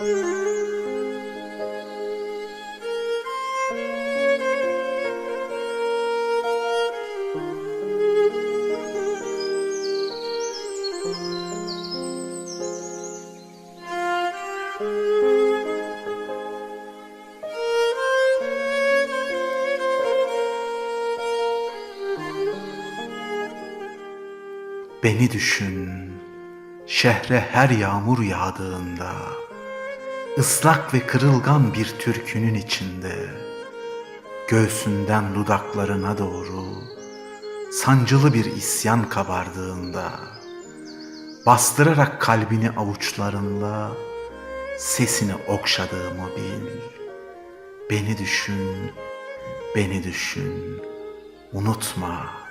Beni düşün, şehre her yağmur yağdığında, ıslak ve kırılgan bir türkünün içinde, göğsünden dudaklarına doğru, sancılı bir isyan kabardığında, bastırarak kalbini avuçlarınla, sesini okşadığımı bil. Beni düşün, beni düşün, unutma.''